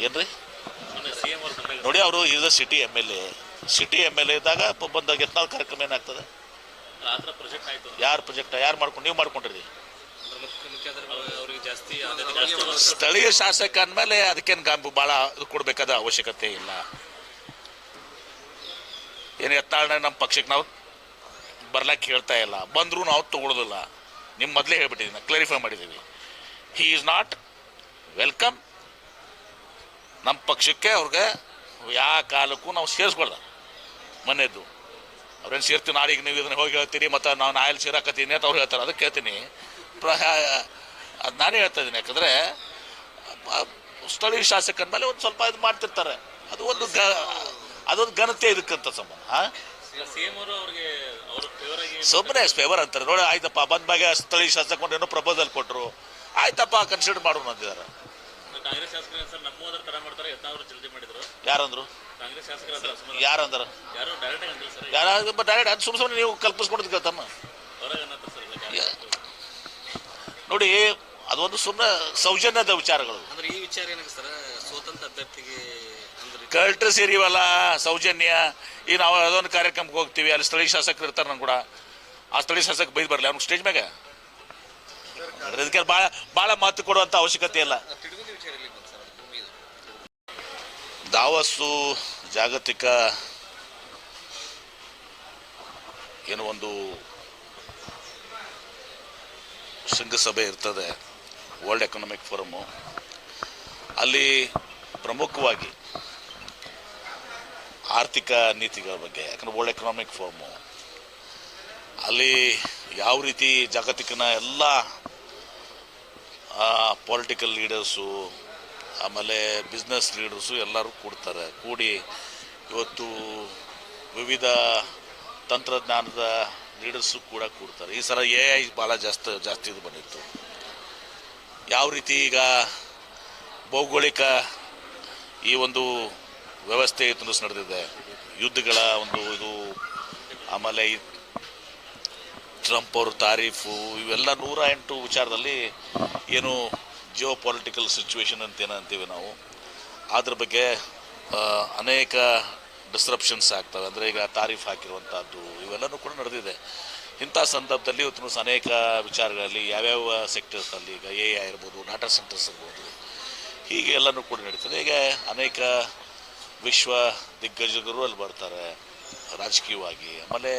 ಅವ್ರ ಸಭೆಗೆ ನೋಡಿ ಅವರು is a city M L A city M L A ಇದ್ದಾಗ ಪ- ಬಂದಾಗ ಎತ್ನಾಲ್ ಕಾರ್ಯಕ್ರಮ ಏನಾಗ್ತದೆ? ಯಾರು ಪ್ರೊಜೆಕ್ಟ್ ಯಾರು ಮಾಡ್ಕೊಂಡು ನೀವು ಮಾಡ್ಕೊಂಡ್ರಿ? ಅವ್ರಿಗೆ ಜಾಸ್ತಿ ಜಾಸ್ತಿ ಸ್ಥಳೀಯ ಶಾಸಕ ಅಂದಮೇಲೆ ಅದಕ್ಕೇನು ಗಾಂಬು ಭಾಳ ಇದು ಕೊಡಬೇಕಾದ ಅವಶ್ಯಕತೆ ಇಲ್ಲ. ಏನು ಯತ್ನಾಳ್ನ ನಮ್ಮ ಪಕ್ಷಕ್ಕೆ ನಾವು ಬರ್ಲಕ್ಕೆ ಹೇಳ್ತಾ ಇಲ್ಲ. ಬಂದರೂ ನಾವು ತಗೊಳ್ಳೋದಿಲ್ಲ ನಿಮ್ಮ ಮೊದಲೇ ಹೇಳ್ಬಿಟ್ಟಿದ್ದೀನಿ ಕ್ಲಾರಿಫೈ ಮಾಡಿದ್ದೀವಿ ಹಿ ಈಸ್ ನಾಟ್ ವೆಲ್ಕಮ್ ನಮ್ಮ ಪಕ್ಷಕ್ಕೆ ಅವ್ರಿಗೆ ಯಾವ ಕಾಲಕ್ಕೂ ನಾವು ಸೇರಿಸ್ಬಾರ್ದ ಮನೆಯದ್ದು ಅವ್ರೇನು ಸೇರ್ತೀವಿ ನಾಡಿಗೆ ನೀವು ಇದನ್ನ ಹೋಗಿ ಹೇಳ್ತೀರಿ, ಮತ್ತು ನಾವು ನಾಯಲ್ಲಿ ಸೇರಾಕತ್ತೀನಿ ಅಂತ ಅವ್ರು ಹೇಳ್ತಾರೆ. ಅದಕ್ಕೆ ಹೇಳ್ತೀನಿ. ಅದು ನಾನೇ ಹೇಳ್ತಾ ಇದ್ದೀನಿ. ಯಾಕಂದರೆ ಸ್ಥಳೀಯ ಶಾಸಕರ ಮೇಲೆ ಒಂದು ಸ್ವಲ್ಪ ಇದು ಮಾಡ್ತಿರ್ತಾರೆ. ಅದು ಒಂದು ಗ, ಅದೊಂದು ಘನತೆ ಇದಕ್ಕಂತ ಸಂಬಂಧ. ಹಾಂ? ಈಗ ಸಿ ಅವರು ಅವ್ರಿಗೆ ಅವ್ರ ಫೇವರ್ ಸುಮ್ಮನೆ ಫೇವರ್ ಅಂತಾರೆ. ನೋಡಿ, ಆಯ್ತಪ್ಪ ಬಂದ್ಮ್ಯಾಗ ಸ್ಥಳೀಯ ಶಾಸಕ ಏನೋ ಪ್ರಪೋಸಲ್ ಕೊಟ್ಟರು ಆಯ್ತಪ್ಪ ಕನ್ಸಿಡರ್ ಮಾಡೋಣ ಅಂದಿದ್ದಾರೆ ಕಾಂಗ್ರೆಸ್ ಶಾಸಕರು ಸರ್ ನಮ್ಮ ತರ ಮಾಡ್ತಾರೆ ಯತ್ನ ಜಲ್ದಿ ಮಾಡಿದ್ರು. ಯಾರಂದ್ರು? ಕಾಂಗ್ರೆಸ್ ಶಾಸಕರ ಹತ್ರ. ಸುಮ್ಮನೆ ಯಾರಂದ್ರ? ಯಾರು? ಡೈರೆಕ್ಟ್ ಆಗಿ ಸರ್ ಯಾರು ಡೈರೆಕ್ಟ್ ಅದು ಸುಮ್ಮನೆ ಸುಮ್ಮನೆ ನೀವು ಕಲ್ಪಿಸ್ಕೊಂಡು ಕೇಳ್ತಮ್ಮ ಹೊರಗೆ ಅನ್ನತ್ತ ಸರ್ ನೋಡಿ ಅದೊಂದು ಸುಮ್ಮನೆ ಸೌಜನ್ಯದ ವಿಚಾರಗಳು. ಅಂದ್ರೆ ಈ ವಿಚಾರ ಸರ್? ಸ್ವತಂತ್ರ ಅಭ್ಯರ್ಥಿಗೆ ಅಂದ್ರೆ ಕಲ್ಟ್ರ್ ಸೇರಿವಲ್ಲ ಸೌಜನ್ಯ. ಈ ನಾವು ಅದೊಂದು ಕಾರ್ಯಕ್ರಮಕ್ಕೆ ಹೋಗ್ತೀವಿ ಅಲ್ಲಿ ಸ್ಥಳೀಯ ಶಾಸಕರು ಇರ್ತಾರೆ ನಂಗೆ ಕೂಡ. ಆ ಸ್ಥಳೀಯ ಶಾಸಕ ಬೈದು ಬರಲಿ ಅವ್ನಿಗೆ ಸ್ಟೇಜ್ ಮ್ಯಾಗ. ಅದಕ್ಕೆ ಭಾಳ ಭಾಳ ಮಾತು ಕೊಡುವಂಥ ಅವಶ್ಯಕತೆ ಇಲ್ಲ ತಿಳುಗುಂದಿ ವಿಚಾರ ಎಲ್ಲಿ ಬಂತು ಸರ್ ಭೂಮಿ ಇದು ದಾವಸ್ಸು ಜಾಗತಿಕ ಏನು ಒಂದು ಶೃಂಗಸಭೆ ಇರ್ತದೆ ವರ್ಲ್ಡ್ ಎಕನಾಮಿಕ್ ಫೋರಮು ಅಲ್ಲಿ ಪ್ರಮುಖವಾಗಿ ಆರ್ಥಿಕ ನೀತಿಗಳ ಬಗ್ಗೆ, ಯಾಕಂದರೆ ವರ್ಲ್ಡ್ ಎಕನಾಮಿಕ್ ಫೋರಮು ಅಲ್ಲಿ ಯಾವ ರೀತಿ ಜಾಗತಿಕನ ಎಲ್ಲ ಪೊಲಿಟಿಕಲ್ ಲೀಡರ್ಸು ಆಮೇಲೆ ಬಿಸ್ನೆಸ್ ಲೀಡರ್ಸು ಎಲ್ಲರೂ ಕೂಡ್ತಾರೆ. ಕೂಡಿ ಇವತ್ತು ವಿವಿಧ ತಂತ್ರಜ್ಞಾನದ ಲೀಡರ್ಸು ಕೂಡ ಕೂಡ್ತಾರೆ. ಈ ಸಲ ಎ ಐ ಭಾಳ ಜಾಸ್ತಿ ಜಾಸ್ತಿ ಇದು ಬಂದಿತ್ತು. ಯಾವ ರೀತಿ ಈಗ ಭೌಗೋಳಿಕ ಈ ಒಂದು ವ್ಯವಸ್ಥೆ ಇದು ನಡೆದಿದೆ. ಯುದ್ಧಗಳ ಒಂದು ಇದು, ಆಮೇಲೆ ಟ್ರಂಪ್ ಅವರು ತಾರೀಫು, ಇವೆಲ್ಲ ನೂರ ಎಂಟು ವಿಚಾರದಲ್ಲಿ ಏನು ಜಿಯೋ ಪೊಲಿಟಿಕಲ್ ಸಿಚುವೇಶನ್ ಅಂತ ಅಂತೀವಿ ನಾವು. ಅದ್ರ ಬಗ್ಗೆ ಅನೇಕ ಡಿಸ್ರಪ್ಷನ್ಸ್ ಆಗ್ತವೆ. ಅಂದರೆ ಈಗ ತಾರೀಫ್ ಹಾಕಿರುವಂಥದ್ದು ಇವೆಲ್ಲನೂ ಕೂಡ ನಡೆದಿದೆ. ಇಂಥ ಸಂದರ್ಭದಲ್ಲಿ ಇವತ್ತು ಅನೇಕ ವಿಚಾರಗಳಲ್ಲಿ ಯಾವ್ಯಾವ ಸೆಕ್ಟರ್ಸಲ್ಲಿ ಈಗ ಎ ಐ ಇರ್ಬೋದು ಡಾಟಾ ಸೆಂಟರ್ಸ್ ಇರ್ಬೋದು, ಹೀಗೆ ಎಲ್ಲನೂ ಕೂಡ ನಡೀತದೆ. ಈಗ ಅನೇಕ ವಿಶ್ವ ದಿಗ್ಗಜಗರು ಅಲ್ಲಿ ಬರ್ತಾರೆ, ರಾಜಕೀಯವಾಗಿ. ಆಮೇಲೆ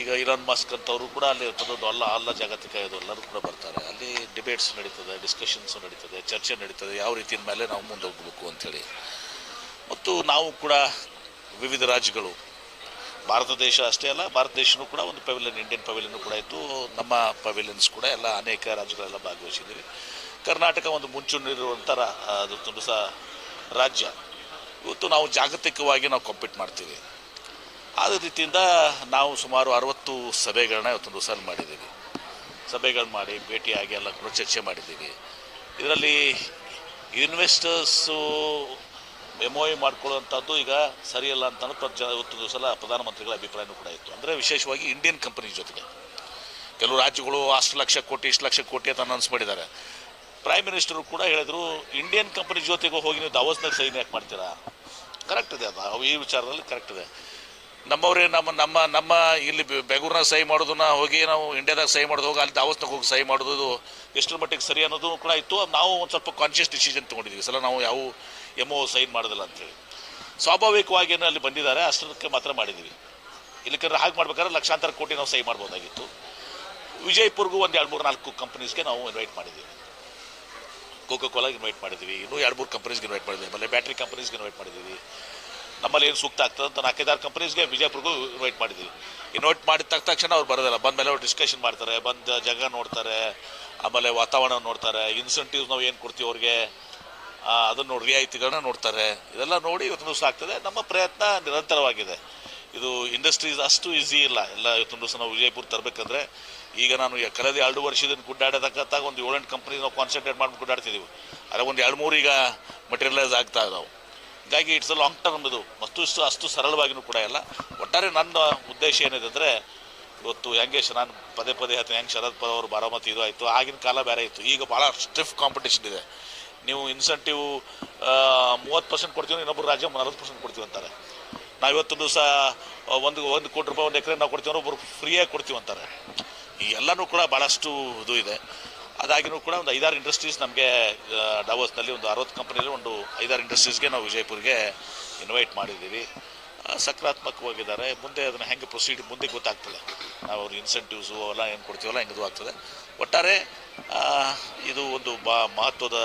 ಈಗ ಇರಾನ್ ಮಾಸ್ಕ್ ಅಂತವರು ಕೂಡ ಅಲ್ಲಿ ಅಲ್ಲ ಅಲ್ಲ ಜಾಗತಿಕ ಇದು ಎಲ್ಲರೂ ಕೂಡ ಬರ್ತಾರೆ. ಅಲ್ಲಿ ಡಿಬೇಟ್ಸ್ ನಡೀತದೆ ಡಿಸ್ಕಷನ್ಸ್ ನಡೀತದೆ, ಚರ್ಚೆ ನಡೀತದೆ, ಯಾವ ರೀತಿಯ ಮೇಲೆ ನಾವು ಮುಂದೆ ಹೋಗ್ಬೇಕು ಅಂಥೇಳಿ ಮತ್ತು ನಾವು ಕೂಡ ವಿವಿಧ ರಾಜ್ಯಗಳು, ಭಾರತ ದೇಶ ಅಷ್ಟೇ ಅಲ್ಲ, ಭಾರತ ದೇಶನೂ ಕೂಡ ಒಂದು ಪವೆಲಿಯನ್ ಇಂಡಿಯನ್ ಪವೆಲಿಯನ್ ಕೂಡ ಇತ್ತು, ನಮ್ಮ ಪವೆಲಿಯನ್ಸ್ ಕೂಡ ಎಲ್ಲ ಅನೇಕ ರಾಜ್ಯಗಳೆಲ್ಲ ಭಾಗವಹಿಸಿದ್ದೀವಿ. ಕರ್ನಾಟಕ ಒಂದು ಮುಂಚೂಣಿರುವಂಥ ಅದು ತುಂಬ ಸಹ ರಾಜ್ಯ. ಇವತ್ತು ನಾವು ಜಾಗತಿಕವಾಗಿ ನಾವು ಕಾಂಪೀಟ್ ಮಾಡ್ತೀವಿ. ಆದ ರೀತಿಯಿಂದ ನಾವು ಸುಮಾರು ಅರವತ್ತು ಸಭೆಗಳನ್ನ ಇವತ್ತೊಂದು ಸಲ ಮಾಡಿದ್ದೀವಿ. ಸಭೆಗಳು ಮಾಡಿ ಭೇಟಿಯಾಗಿ ಎಲ್ಲ ಕೂಡ ಚರ್ಚೆ ಮಾಡಿದ್ದೀವಿ. ಇದರಲ್ಲಿ ಇನ್ವೆಸ್ಟರ್ಸು ಮೆಮೊಯ್ ಮಾಡ್ಕೊಳ್ಳುವಂಥದ್ದು ಈಗ ಸರಿಯಲ್ಲ ಅಂತ ಜನ ಇವತ್ತೊಂದು ಸಲ ಪ್ರಧಾನಮಂತ್ರಿಗಳ ಅಭಿಪ್ರಾಯನೂ ಕೂಡ ಇತ್ತು. ಅಂದರೆ ವಿಶೇಷವಾಗಿ ಇಂಡಿಯನ್ ಕಂಪನಿ ಜೊತೆಗೆ. ಕೆಲವು ರಾಜ್ಯಗಳು ಅಷ್ಟು ಲಕ್ಷ ಕೋಟಿ, ಇಷ್ಟು ಲಕ್ಷ ಕೋಟಿ ಅಂತ ಅನೌನ್ಸ್ ಮಾಡಿದ್ದಾರೆ. ಪ್ರೈಮ್ ಮಿನಿಸ್ಟರು ಕೂಡ ಹೇಳಿದರು ಇಂಡಿಯನ್ ಕಂಪನಿ ಜೊತೆಗೆ ಹೋಗಿ ನೀವು ದಾವಸ್ನಾಗ ಸೈನ್ ಯಾಕೆ ಮಾಡ್ತೀರಾ? ಕರೆಕ್ಟ್ ಇದೆ ಅದು. ಈ ವಿಚಾರದಲ್ಲಿ ಕರೆಕ್ಟ್ ಇದೆ. ನಮ್ಮವ್ರೇ, ನಮ್ಮ ನಮ್ಮ ನಮ್ಮ ಇಲ್ಲಿ ಬೆಂಗಳೂರಿನಾಗ ಸಹಿ ಮಾಡೋದನ್ನ ಹೋಗಿ ನಾವು ಇಂಡಿಯಾದಾಗ ಸಹಿ ಮಾಡೋದು, ಹೋಗಿ ಅಲ್ಲಿ ದಾವಸ್ನಾಗ ಹೋಗಿ ಸಹಿ ಮಾಡೋದು ಎಷ್ಟರ ಮಟ್ಟಿಗೆ ಸರಿ ಅನ್ನೋದು ಕೂಡ ಇತ್ತು. ನಾವು ಒಂದು ಸ್ವಲ್ಪ ಕಾನ್ಷಿಯಸ್ ಡಿಸಿಷನ್ ತೊಗೊಂಡಿದ್ವಿ. ಸಲ ನಾವು ಯಾವ ಎಂ ಒ ಸೈನ್ ಮಾಡೋದಿಲ್ಲ ಅಂತೇಳಿ ಸ್ವಾಭಾವಿಕವಾಗಿ ಏನು ಅಲ್ಲಿ ಬಂದಿದ್ದಾರೆ ಅಷ್ಟಕ್ಕೆ ಮಾತ್ರ ಮಾಡಿದ್ದೀವಿ ಇಲ್ಲಿಕಂದ್ರೆ ಹಾಗೆ ಮಾಡ್ಬೇಕಾದ್ರೆ ಲಕ್ಷಾಂತರ ಕೋಟಿ ನಾವು ಸಹಿ ಮಾಡ್ಬೋದಾಗಿತ್ತು. ವಿಜಯಪುರ್ಗೂ ಒಂದು ಎರಡು ಮೂರು ನಾಲ್ಕು ಕಂಪ್ನೀಸ್ಗೆ ನಾವು ಇನ್ವೈಟ್ ಮಾಡಿದ್ದೀವಿ ಕೋಕೋ ಕೋಲಾಗೆ ಇನ್ವೈಟ್ ಮಾಡಿದ್ವಿ. ಇನ್ನೂ ಎರಡು ಮೂರು ಕಂಪ್ನೀಸ್ಗೆ ಇನ್ವೈಟ್ ಮಾಡಿದ್ವಿ. ಆಮೇಲೆ ಬ್ಯಾಟ್ರಿ ಕಂಪ್ನೀಸ್ಗೆ ಇನ್ವೈಟ್ ಮಾಡಿದ್ದೀವಿ ನಮ್ಮಲ್ಲಿ ಏನು ಸೂಕ್ತ ಆಗ್ತದೆ ಅಂತ ನಾಲ್ಕೈದಾರು ಕಂಪ್ನೀಸ್ಗೆ ವಿಜಯಪುರಗೂ ಇನ್ವೈಟ್ ಮಾಡಿದ್ದೀವಿ ಇನ್ವೈಟ್ ಮಾಡಿದ ತಕ್ಕ ತಕ್ಷಣ ಅವ್ರು ಬರೋದಿಲ್ಲ. ಬಂದ ಮೇಲೆ ಅವ್ರು ಡಿಸ್ಕಷನ್ ಮಾಡ್ತಾರೆ, ಬಂದ ಜಾಗ ನೋಡ್ತಾರೆ, ಆಮೇಲೆ ವಾತಾವರಣ ನೋಡ್ತಾರೆ ಇನ್ಸೆಂಟಿವ್ಸ್ ನಾವು ಏನು ಕೊಡ್ತೀವಿ ಅವ್ರಿಗೆ? ಅದನ್ನು ನೋಡಿ ರಿಯಾಯಿತಿಗಳನ್ನ ನೋಡ್ತಾರೆ. ಇದೆಲ್ಲ ನೋಡಿ ಇವತ್ತು ದಿವಸ ಆಗ್ತದೆ. ನಮ್ಮ ಪ್ರಯತ್ನ ನಿರಂತರವಾಗಿದೆ. ಇದು ಇಂಡಸ್ಟ್ರೀಸ್ ಅಷ್ಟು ಈಸಿ ಇಲ್ಲ. ಎಲ್ಲ ಇವತ್ತು ದಿವಸ ನಾವು ವಿಜಯಪುರ ತರಬೇಕಂದ್ರೆ ಈಗ ನಾನು ಕಳೆದ ಎರಡು ವರ್ಷದಿಂದ ಗುಡ್ಡಾಡತಕ್ಕಂಥ ಒಂದು ಏಳೆಂಟು ಕಂಪ್ನಿ ನಾವು ಕಾನ್ಸಂಟ್ರೇಟ್ ಮಾಡಿ ಗುಡ್ಡಾಡ್ತಿದ್ದೀವಿ ಅದ್ರ ಒಂದು ಎರಡು ಮೂರು ಈಗ ಮಟೀರಿಯಲೈಸ್ ಆಗ್ತಾ ಇದಾವೆ. ಹೀಗಾಗಿ ಇಟ್ಸ್ ಅ ಲಾಂಗ್ ಟರ್ಮ್ ಇದು ಮತ್ತು ಇಷ್ಟು ಅಷ್ಟು ಸರಳವಾಗಿನೂ ಕೂಡ ಇಲ್ಲ. ಒಟ್ಟಾರೆ ನನ್ನ ಉದ್ದೇಶ ಏನಿದೆ ಅಂದರೆ ಇವತ್ತು ಹೆಂಗೆ ನಾನು ಪದೇ ಪದೇ ಹೇಳ್ತೀನಿ, ಹೆಂಗೆ ಶರದ್ ಪದ ಅವರು ಬಾರಾಮತಿ ಇದು ಆಯಿತು, ಆಗಿನ ಕಾಲ ಬೇರೆ ಇತ್ತು. ಈಗ ಭಾಳ ಸ್ಟಿಫ್ ಕಾಂಪಿಟೇಷನ್ ಇದೆ. ನೀವು ಇನ್ಸೆಂಟಿವ್ ಮೂವತ್ತು ಪರ್ಸೆಂಟ್ ಕೊಡ್ತೀವಿ ಇನ್ನೊಬ್ಬರು ರಾಜ್ಯ ನಲ್ವತ್ತು ಪರ್ಸೆಂಟ್ ಕೊಡ್ತೀವಿ ಅಂತಾರೆ. ನಾವು ಇವತ್ತು ದಿವಸ ಒಂದು ಒಂದು ಕೋಟಿ ರೂಪಾಯಿ, ಒಂದು ಎಕರೆ ನಾವು ಕೊಡ್ತೀವಿ ಒಬ್ಬರು ಫ್ರೀಯಾಗಿ ಕೊಡ್ತೀವಿ ಅಂತಾರೆ. ಈ ಎಲ್ಲನೂ ಕೂಡ ಭಾಳಷ್ಟು ಇದು ಇದೆ. ಅದಾಗಿನೂ ಕೂಡ ಒಂದು ಐದಾರು ಇಂಡಸ್ಟ್ರೀಸ್ ನಮಗೆ ಡಾವೋಸ್ನಲ್ಲಿ ಒಂದು ಅರವತ್ತು ಕಂಪ್ನಿಯಲ್ಲಿ ಒಂದು ಐದಾರು ಇಂಡಸ್ಟ್ರೀಸ್ಗೆ ನಾವು ವಿಜಯಪುರ್ಗೆ ಇನ್ವೈಟ್ ಮಾಡಿದ್ದೀವಿ. ಸಕಾರಾತ್ಮಕವಾಗಿದ್ದಾರೆ. ಮುಂದೆ ಅದನ್ನು ಹೆಂಗೆ ಪ್ರೊಸೀಡ್ ಮುಂದೆ ಗೊತ್ತಾಗ್ತದೆ. ನಾವು ಅವ್ರಿಗೆ ಇನ್ಸೆಂಟಿವ್ಸು ಅವೆಲ್ಲ ಏನು ಕೊಡ್ತೀವಲ್ಲ ಹೆಂಗೆ ಆಗ್ತದೆ. ಒಟ್ಟಾರೆ ಇದು ಒಂದು ಬಾ, ಮಹತ್ವದ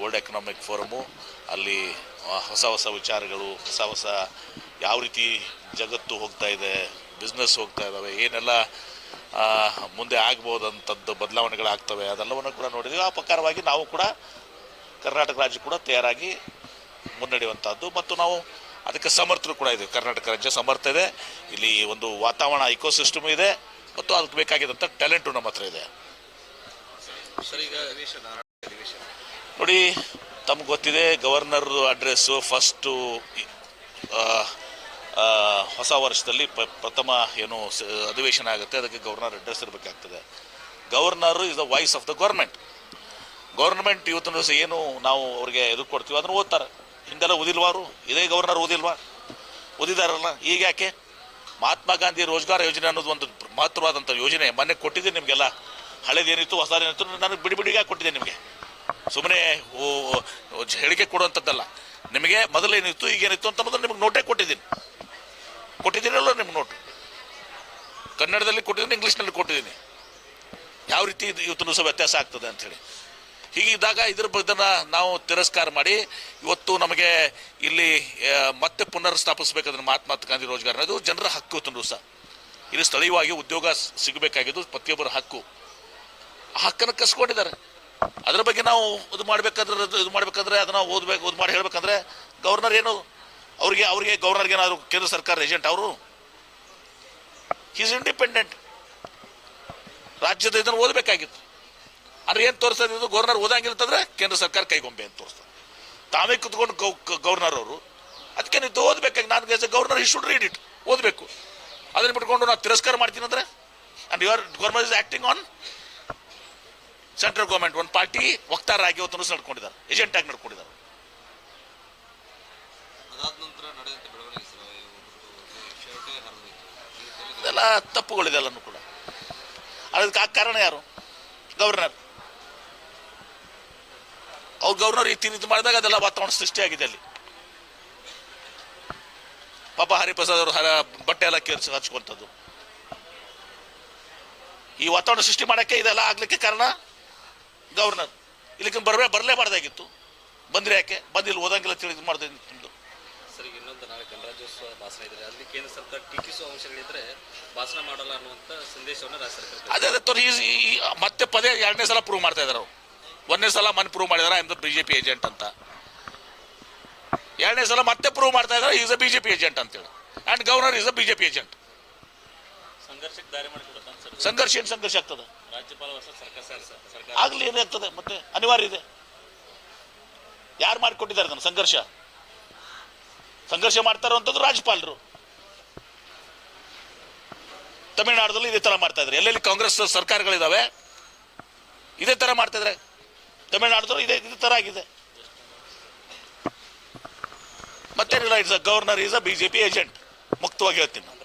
ವರ್ಲ್ಡ್ ಎಕನಾಮಿಕ್ ಫೋರಮು ಅಲ್ಲಿ ಹೊಸ ಹೊಸ ವಿಚಾರಗಳು, ಹೊಸ ಹೊಸ ಯಾವ ರೀತಿ ಜಗತ್ತು ಹೋಗ್ತಾ ಇದೆ ಬಿಸ್ನೆಸ್ ಹೋಗ್ತಾ ಇದ್ದಾವೆ, ಏನೆಲ್ಲ ಮುಂದೆ ಆಗ್ಬೋದಂಥದ್ದು ಬದಲಾವಣೆಗಳಾಗ್ತವೆ. ಅದೆಲ್ಲವನ್ನು ಕೂಡ ನೋಡಿದ್ವಿ ಆ ಪ್ರಕಾರವಾಗಿ ನಾವು ಕೂಡ ಕರ್ನಾಟಕ ರಾಜ್ಯ ಕೂಡ ತಯಾರಾಗಿ ಮುನ್ನಡೆಯುವಂಥದ್ದು ಮತ್ತು ನಾವು ಅದಕ್ಕೆ ಸಮರ್ಥರು ಕೂಡ ಇದೆ. ಕರ್ನಾಟಕ ರಾಜ್ಯ ಸಮರ್ಥ ಇದೆ. ಇಲ್ಲಿ ಒಂದು ವಾತಾವರಣ ಇಕೋಸಿಸ್ಟಮ್ ಇದೆ. ಮತ್ತು ಅದಕ್ಕೆ ಬೇಕಾಗಿದ್ದಂಥ ಟ್ಯಾಲೆಂಟು ನಮ್ಮ ಹತ್ರ ಇದೆ. ನೋಡಿ ತಮ್ಗೆ ಗೊತ್ತಿದೆ ಗವರ್ನರ್ ಅಡ್ರೆಸ್ಸು ಫಸ್ಟು ಹೊಸ ವರ್ಷದಲ್ಲಿ ಪ, ಪ್ರಥಮ ಏನು ಅಧಿವೇಶನ ಆಗುತ್ತೆ, ಅದಕ್ಕೆ governor address ಇರಬೇಕಾಗ್ತದೆ. Governor is the voice of the government government ಇವತ್ತಿನ ದಿವಸ ಏನು ನಾವು ಅವ್ರಿಗೆ ಇದು ಕೊಡ್ತೀವಿ ಅದನ್ನು ಓದ್ತಾರೆ. ಹಿಂದೆಲ್ಲ ಓದಿಲ್ವಾರು? ಇದೇ ಗವರ್ನರ್ ಓದಿಲ್ವಾ? ಓದಿದಾರಲ್ಲ? ಈಗ ಯಾಕೆ? ಮಹಾತ್ಮ ಗಾಂಧಿ ರೋಜ್ಗಾರ್ ಯೋಜನೆ ಅನ್ನೋದು ಒಂದು ಮಹತ್ವವಾದಂಥ ಯೋಜನೆ. ಮೊನ್ನೆ ಕೊಟ್ಟಿದ್ದೀನಿ ನಿಮಗೆಲ್ಲ. ಹಳೇದೇನಿತ್ತು, ಹೊಸದೇನಿತ್ತು, ನನಗೆ ಬಿಡಿ ಬಿಡಿಗೆ ಕೊಟ್ಟಿದ್ದೆ ನಿಮಗೆ. ಸುಮ್ಮನೆ ಹೇಳಿಕೆ ಕೊಡುವಂಥದ್ದಲ್ಲ ನಿಮಗೆ ಮೊದಲೇನಿತ್ತು, ಈಗೇನಿತ್ತು ಅಂತ ಮೊದಲು ನಿಮಗೆ ನೋಟೇ ಕೊಟ್ಟಿದ್ದೀನಿ. ಕೊಟ್ಟಿದ್ದೀನಲ್ಲ ನಿಮ್ಮ ನೋಟು? ಕನ್ನಡದಲ್ಲಿ ಕೊಟ್ಟಿದ್ದೀನಿ, ಇಂಗ್ಲೀಷ್ನಲ್ಲಿ ಕೊಟ್ಟಿದ್ದೀನಿ. ಯಾವ ರೀತಿ ಇವತ್ತು ಸಹ ವ್ಯತ್ಯಾಸ ಆಗ್ತದೆ ಅಂಥೇಳಿ ಹೀಗಿದ್ದಾಗ ಇದ್ರ ಬಗ್ಗೆ ನಾವು ತಿರಸ್ಕಾರ ಮಾಡಿ, ಇವತ್ತು ನಮಗೆ ಇಲ್ಲಿ ಮತ್ತೆ ಪುನರ್ ಸ್ಥಾಪಿಸಬೇಕಾದ್ರೆ ಮಹಾತ್ಮ ಗಾಂಧಿ ರೋಜ್ಗಾರ್ ಅನ್ನೋದು ಜನರ ಹಕ್ಕು ಇವತ್ತು ಸಹ ಇಲ್ಲಿ ಸ್ಥಳೀಯವಾಗಿ ಉದ್ಯೋಗ ಸಿಗಬೇಕಾಗಿದ್ದು ಪ್ರತಿಯೊಬ್ಬರ ಹಕ್ಕು. ಆ ಹಕ್ಕನ್ನು ಕಸ್ಕೊಂಡಿದ್ದಾರೆ. ಅದರ ಬಗ್ಗೆ ನಾವು ಇದು ಮಾಡಬೇಕಾದ್ರೆ ಅದು ಇದು ಮಾಡ್ಬೇಕಂದ್ರೆ ಅದನ್ನ ಓದ್ಬೇಕು, ಇದು ಮಾಡಿ ಹೇಳ್ಬೇಕಂದ್ರೆ ಗವರ್ನರ್ ಏನು ಅವ್ರಿಗೆ ಅವ್ರಿಗೆ ಗವರ್ನರ್ಗೆ ಏನಾದ್ರು ಕೇಂದ್ರ ಸರ್ಕಾರ ಏಜೆಂಟ್ ಅವರು? ಈಸ್ ಇಂಡಿಪೆಂಡೆಂಟ್ ರಾಜ್ಯದ ಇದನ್ನು ಓದಬೇಕಾಗಿತ್ತು. ಅಂದ್ರೆ ಏನು ತೋರಿಸ್ತದೆ ಇದು? ಗವರ್ನರ್ ಓದಂಗಿರ್ತಂದ್ರೆ ಕೇಂದ್ರ ಸರ್ಕಾರ ಕೈಗೊಂಬೆ ಅಂತ ತೋರಿಸ್ತದೆ ತಾವೇ ಕುತ್ಕೊಂಡು ಗವರ್ನರ್ ಅವರು ಅದಕ್ಕೆ ನೀವು ಓದಬೇಕಾಗಿ ನಾನು as governor he should read it ಓದಬೇಕು. ಅದನ್ನ ಬಿಟ್ಕೊಂಡು ನಾವು ತಿರಸ್ಕಾರ ಮಾಡ್ತೀನಿ ಅಂದ್ರೆ and your governor is acting on central government ಒಂದು ಪಾರ್ಟಿ ವಕ್ತಾರರಾಗಿ ಇವತ್ತು ದಿವಸ ನಡ್ಕೊಂಡಿದ್ದಾರೆ. ಏಜೆಂಟ್ ಆಗಿ ನಡ್ಕೊಂಡಿದ್ದಾರೆ. ಅದಾದ ನಂತರ ನಡೆದಂಥ ಇದೆಲ್ಲ ಕೂಡ. ಅದಕ್ಕೆ ಆ ಕಾರಣ ಯಾರು? ಗವರ್ನರ್. ಅವ್ರು ಗವರ್ನರ್ ಈ ರೀತಿ ಮಾಡಿದಾಗ ಅದೆಲ್ಲ ವಾತಾವರಣ ಸೃಷ್ಟಿಯಾಗಿದೆ ಅಲ್ಲಿ. ಪಾಪ ಹರಿಪ್ರಸಾದ್ ಅವರು ಬಟ್ಟೆ ಎಲ್ಲ ಕೇರಿಸಿ ಹಚ್ಕೊಂಥದ್ದು ಈ ವಾತಾವರಣ ಸೃಷ್ಟಿ ಮಾಡೋಕ್ಕೆ ಇದೆಲ್ಲ ಆಗ್ಲಿಕ್ಕೆ ಕಾರಣ ಗವರ್ನರ್. ಇಲ್ಲಿಗೆ ಬರಬೇ ಬರಲೇಬಾರ್ದಾಗಿತ್ತು. ಬಂದ್ರೆ ಯಾಕೆ? ಬಂದಿಲ್ಲಿ, ಓದಂಗಿಲ್ಲ, ತಿಳಿದು ಮಾಡಿದೆ ಇನ್ನೊಂದು ನಾಳೆ ಗಣರಾಜ್ಯೋತ್ಸವ ಭಾಷಣ ಇದ್ರೆ ಅಲ್ಲಿ ಕೇಂದ್ರ ಸರ್ಕಾರ ಟೀಕಿಸುವ ಅಂಶಗಳಿದ್ರೆ ಭಾಷಣ ಮಾಡಲ್ಲ ಅನ್ನುವಂತ ಸಂದೇಶವನ್ನು ರಾಜ್ಯ ಸರ್ಕಾರ ಅದೇ ತೋರಿ ಈ- ಮತ್ತೆ ಪದೇ ಎರಡನೇ ಸಲ ಪ್ರೂವ್ ಮಾಡ್ತಾ ಇದ್ದಾರೆ ಅವರು. ಒಂದನೇ ಸಲ ಮನ್ ಪ್ರೂವ್ ಮಾಡಿದಾರ I BJP J P agent ಅಂತ. ಎರಡನೇ ಸಲ ಮತ್ತೆ ಪ್ರೂವ್ ಮಾಡ್ತಾ ಇದ್ದಾರೆ is a B J P agent ಅಂತೇಳಿ and governor is a B J P agent ಸಂಘರ್ಷಕ್ಕೆ ದಾರಿ ಸಂಘರ್ಷ ಏನು ಸಂಘರ್ಷ ಆಗ್ತದೆ? ರಾಜ್ಯಪಾಲ ಆಗ್ಲಿ ಏನಾಗ್ತದೆ ಮತ್ತೆ ಅನಿವಾರ್ಯ ಇದೆ. ಯಾರು ಮಾಡಿಕೊಟ್ಟಿದ್ದಾರೆ ನಾನು ಸಂಘರ್ಷ? ಸಂಘರ್ಷ ಮಾಡ್ತಾ ಇರುವಂಥದ್ದು ರಾಜ್ಯಪಾಲರು. ತಮಿಳುನಾಡಲ್ಲಿ ಇದೇ ತರ ಮಾಡ್ತಾ ಇದ್ದಾರೆ. ಎಲ್ಲೆಲ್ಲಿ ಕಾಂಗ್ರೆಸ್ ಸರ್ಕಾರಗಳಿದಾವೆ ಇದೇ ತರ ಮಾಡ್ತಾ ಇದ್ದಾರೆ. ತಮಿಳುನಾಡದಲ್ಲೂ ಇದೇ ಇದೇ ತರ ಆಗಿದೆ. ಮತ್ತೆ it's a governor is a BJP agent. ಮುಕ್ತವಾಗಿ ಹೇಳ್ತೀನಿ ನಾನು.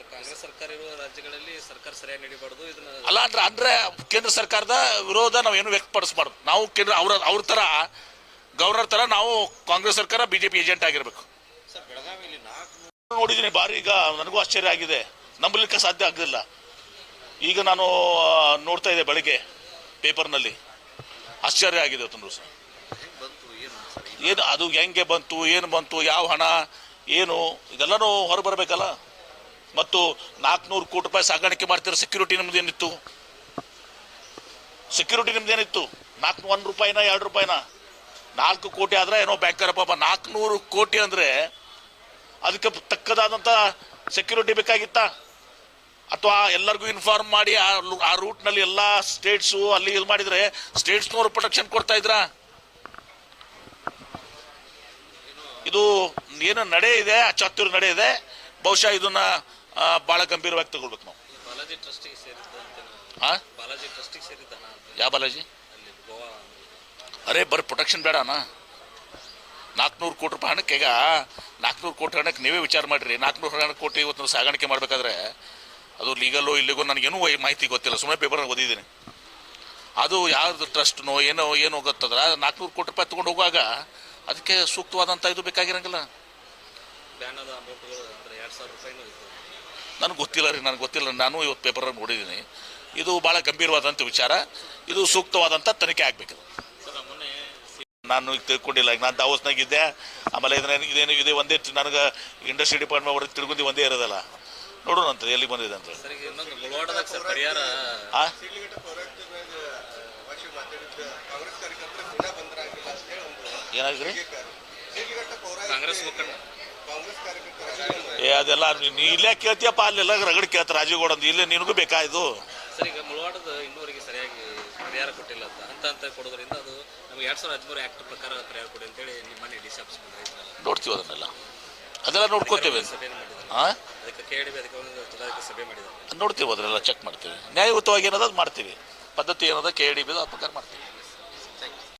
ಅಲ್ಲ ಅಂದ್ರೆ ಅಂದ್ರೆ ಕೇಂದ್ರ ಸರ್ಕಾರದ ವಿರೋಧ ನಾವೇನು ವ್ಯಕ್ತಪಡಿಸಬಾರ್ದು. ನಾವು ಕೇಂದ್ರ ಅವ್ರ ಅವ್ರ ತರ ಗವರ್ನರ್ ತರ ನಾವು ಕಾಂಗ್ರೆಸ್ ಸರ್ಕಾರ ಬಿಜೆಪಿ ಏಜೆಂಟ್ ಆಗಿರ್ಬೇಕು. ನೋಡಿದ್ದೀನಿ ಭಾರಿ, ಈಗ ನನಗೂ ಆಶ್ಚರ್ಯ ಆಗಿದೆ. ನಂಬಲಿಕ್ಕೆ ಸಾಧ್ಯ ಆಗಲಿಲ್ಲ ಈಗ ನಾನು ನೋಡ್ತಾ ಇದ್ದೆ ಬೆಳಗ್ಗೆ ಪೇಪರ್ನಲ್ಲಿ. ಆಶ್ಚರ್ಯ ಆಗಿದೆ ಬಂತು ಏನು, ಅದು ಹೆಂಗೆ ಬಂತು, ಏನು ಬಂತು, ಯಾವ ಹಣ, ಏನು, ಇದೆಲ್ಲನೂ ಹೊರಗೆ ಬರಬೇಕಲ್ಲ? ಮತ್ತು ನಾಲ್ಕುನೂರು ಕೋಟಿ ರೂಪಾಯಿ ಸಾಗಾಣಿಕೆ ಮಾಡ್ತಿರೋ ಸೆಕ್ಯೂರಿಟಿ ನಿಮ್ದು ಏನಿತ್ತು? ಸೆಕ್ಯೂರಿಟಿ ನಿಮ್ದು ಏನಿತ್ತು? ನಾಲ್ಕು ಒಂದು ರೂಪಾಯಿನ, ಎರಡು ರೂಪಾಯಿನ? ನಾಲ್ಕು ಕೋಟಿ ಆದ್ರೆ ಏನೋ ಬ್ಯಾಂಕರ್ ಪಾಪ. ನಾಲ್ಕುನೂರು ಕೋಟಿ ಅಂದ್ರೆ ಅದಕ್ಕೆ ತಕ್ಕದಾದಂಥ ಸೆಕ್ಯೂರಿಟಿ ಬೇಕಾಗಿತ್ತ? ಅಥವಾ ಎಲ್ಲರಿಗೂ ಇನ್ಫಾರ್ಮ್ ಮಾಡಿ ಆ ರೂಟ್ ಆ ರೂಟ್ನಲ್ಲಿ ಎಲ್ಲ ಸ್ಟೇಟ್ಸು ಅಲ್ಲಿ ಇದು ಮಾಡಿದ್ರೆ ಸ್ಟೇಟ್ಸ್ನವರು ಪ್ರೊಟೆಕ್ಷನ್ ಕೊಡ್ತಾ ಇದ್ರಾ? ಇದು ಏನು ನಡೆ ಇದೆ ಆ ಚಾತುರ್ ನಡೆ ಇದೆ. ಬಹುಶಃ ಇದನ್ನ ಬಹಳ ಗಂಭೀರವಾಗಿ ತಗೊಳ್ಬೇಕು ನಾವು. ಯಾವ ಬಾಲಾಜಿ ಅರೆ ಬರ್ ಪ್ರೊಟೆಕ್ಷನ್ ಬೇಡನಾ? ನಾಲ್ಕುನೂರು ಕೋಟಿ ರೂಪಾಯಿ ಹಣಕ್ಕೆ ಈಗ ನಾಲ್ಕುನೂರು ಕೋಟಿ ಹಣಕ್ಕೆ ನೀವೇ ವಿಚಾರ ಮಾಡಿರಿ. ನಾಲ್ಕುನೂರು ಹಣ ಕೋಟಿ ಇವತ್ತು ಸಾಗಾಣಿಕೆ ಮಾಡಬೇಕಾದ್ರೆ ಅದು ಲೀಗಲ್ಲೋ ಇಲ್ಲಿಗೋ ನನಗೇನೂ ಮಾಹಿತಿ ಗೊತ್ತಿಲ್ಲ. ಸುಮ್ಮನೆ ಪೇಪರ್ನಾಗ ಓದಿದ್ದೀನಿ. ಅದು ಯಾವ್ದು ಟ್ರಸ್ಟ್ನೋ ಏನೋ ಏನೋ ಗೊತ್ತದ್ರ? ನಾಲ್ಕುನೂರು ಕೋಟಿ ರೂಪಾಯಿ ತೊಗೊಂಡು ಹೋಗುವಾಗ ಅದಕ್ಕೆ ಸೂಕ್ತವಾದಂಥ ಇದು ಬೇಕಾಗಿರಂಗಿಲ್ಲ. ನನಗೆ ಗೊತ್ತಿಲ್ಲ ರೀ ನನಗೆ ಗೊತ್ತಿಲ್ಲ. ನಾನು ಇವತ್ತು ಪೇಪರನ್ನು ನೋಡಿದ್ದೀನಿ. ಇದು ಭಾಳ ಗಂಭೀರವಾದಂಥ ವಿಚಾರ. ಇದು ಸೂಕ್ತವಾದಂಥ ತನಿಖೆ ಆಗಬೇಕು ಸರ್ ನಮ್ಮ ಮೊನ್ನೆ ಸಿ- ನಾನು ಈಗ ತಿಳ್ಕೊಂಡಿಲ್ಲ. ಈಗ ನಾನು ದಾವಸ್ನಾಗಿದ್ದೆ ಆಮೇಲೆ ಇದನ್ನ ಇದೇನು ಇದೆ ಒಂದೇ ನನಗೆ ಇಂಡಸ್ಟ್ರಿ ಡಿಪಾರ್ಟ್ಮೆಂಟ್ ಅವ್ರಿಗೆ ತಿಳ್ಕೊಂಡು ಒಂದೇ ಇರೋದಲ್ಲ. ನೋಡೋಣ ಅಂತ ಎಲ್ಲಿ ಬಂದಿದೆ ಅಂತ ಏನಾಗ್ರಿ ಏ ಅದೆಲ್ಲ ನೀ- ಇಲ್ಲೇ ಕೇಳ್ತೀಯಪ್ಪ ಅಲ್ಲೆಲ್ಲ ರಗಡ್ ಕೇಳ್ತಾರೆ ರಾಜೀವ್ಗೌಡ ಅಂತ. ಇಲ್ಲೇ ನಿನಗೂ ಬೇಕಾ ಇದು? ಸರ್ ಈಗ ಮುಳವಾಡದ ಇನ್ನೂವರೆಗೆ ಸರಿಯಾಗಿ ಪರಿಹಾರ ಕೊಟ್ಟಿಲ್ಲ ಅಂತ ಅಂತ ಕೊಡೋದ್ರಿಂದ ಅದು ನಮಗೆ ಎರಡು ಸಾವಿರದ ಹದಿಮೂರು ಆ್ಯಕ್ಟ್ ಪ್ರಕಾರ ಪರಿಹಾರ ಕೊಡಿ ಅಂತೇಳಿ ನಿಮ್ಮ ಮನೆ ಡಿ ಸಿ ಆಫೀಸ್ ನೋಡ್ತೀವಿ ಅದನ್ನೆಲ್ಲ. ಅದೆಲ್ಲ ನೋಡ್ಕೋತೇವೆ. ಹಾಂ ಅದಕ್ಕೆ ಕೆ ಡಿ ಬಿ ಅದಕ್ಕೆ ಒಂದು ತುಲಾದಕ್ಕೆ ಸಭೆ ಮಾಡಿದ್ದಾರೆ. ನೋಡ್ತೀವಿ ಅದನ್ನೆಲ್ಲ ಚೆಕ್ ಮಾಡ್ತೀವಿ. ನ್ಯಾಯಯುತವಾಗಿ ಏನದ ಅದು ಮಾಡ್ತೀವಿ. ಪದ್ಧತಿ ಏನದ ಕೆ ಡಿ ಬಿ ಆ ಪ್ರಕಾರ ಮಾಡ್ತೀವಿ.